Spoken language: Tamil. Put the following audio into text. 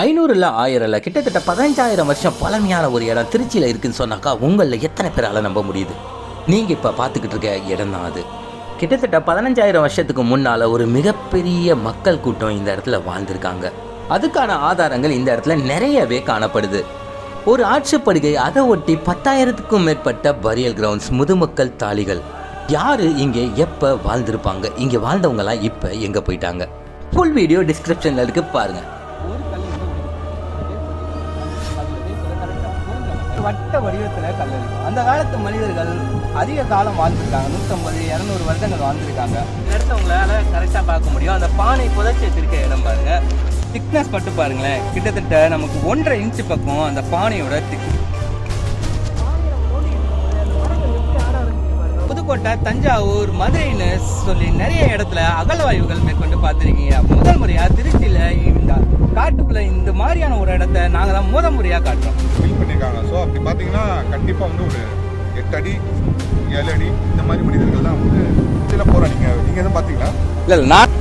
ஐநூறு இல்லை ஆயிரம் இல்லை கிட்டத்தட்ட பதினஞ்சாயிரம் வருஷம் பழமையான ஒரு இடம் திருச்சியில் இருக்குன்னு சொன்னாக்கா உங்களில் எத்தனை பேரால் நம்ப முடியுது? நீங்கள் இப்போ பார்த்துக்கிட்டு இருக்க இடம் தான் அது. கிட்டத்தட்ட பதினஞ்சாயிரம் வருஷத்துக்கு முன்னால் ஒரு மிகப்பெரிய மக்கள் கூட்டம் இந்த இடத்துல வாழ்ந்திருக்காங்க. அதுக்கான ஆதாரங்கள் இந்த இடத்துல நிறையவே காணப்படுது. ஒரு ஆட்சிப்படுகை அதை ஒட்டி பத்தாயிரத்துக்கும் மேற்பட்ட பரியல் கிரவுண்ட்ஸ் முதுமக்கள் தாலிகள். யார் இங்கே எப்போ வாழ்ந்திருப்பாங்க? இங்கே வாழ்ந்தவங்கலாம் இப்போ எங்கே போயிட்டாங்க? ஃபுல் வீடியோ டிஸ்கிரிப்ஷனில் இருக்குது பாருங்கள் வட்ட வடிவத்துல கல் இருக்கும் அந்த காலத்து மனிதர்கள் அதிக காலம் வாழ்ந்திருக்காங்க. நூற்றம்பது இரநூறு வருடங்கள் வாழ்ந்திருக்காங்க. உங்களால கரெக்டாக பார்க்க முடியும். அந்த பானை புதைச்சி வச்சிருக்க இடம் பாருங்க திக்னஸ் மட்டும் பாருங்களேன். கிட்டத்தட்ட நமக்கு ஒன்றரை இன்ச்சு பக்கம் அந்த பானையோட திக் புதுக்கோட்டை தஞ்சாவூர் மதுரைன்னு சொல்லி நிறைய இடத்துல அகழ்வாய்வுகள் மேற்கொண்டு பார்த்துருக்கீங்க. மாதிரியான ஒரு இடத்த நாங்க தான் முதல் முறையா காட்டுறோம். ஃபில் பண்ணியிருக்காங்க ஸோ அப்படி பார்த்தீங்கன்னா கண்டிப்பாக வந்து ஒரு எட்டு அடி ஏழு அடி இந்த மாதிரி மனிதர்கள் தான் வந்து இதில் போகிறாங்க நீங்கள் நீங்கள் எதுவும் பார்த்தீங்களா இல்ல இல்ல நான்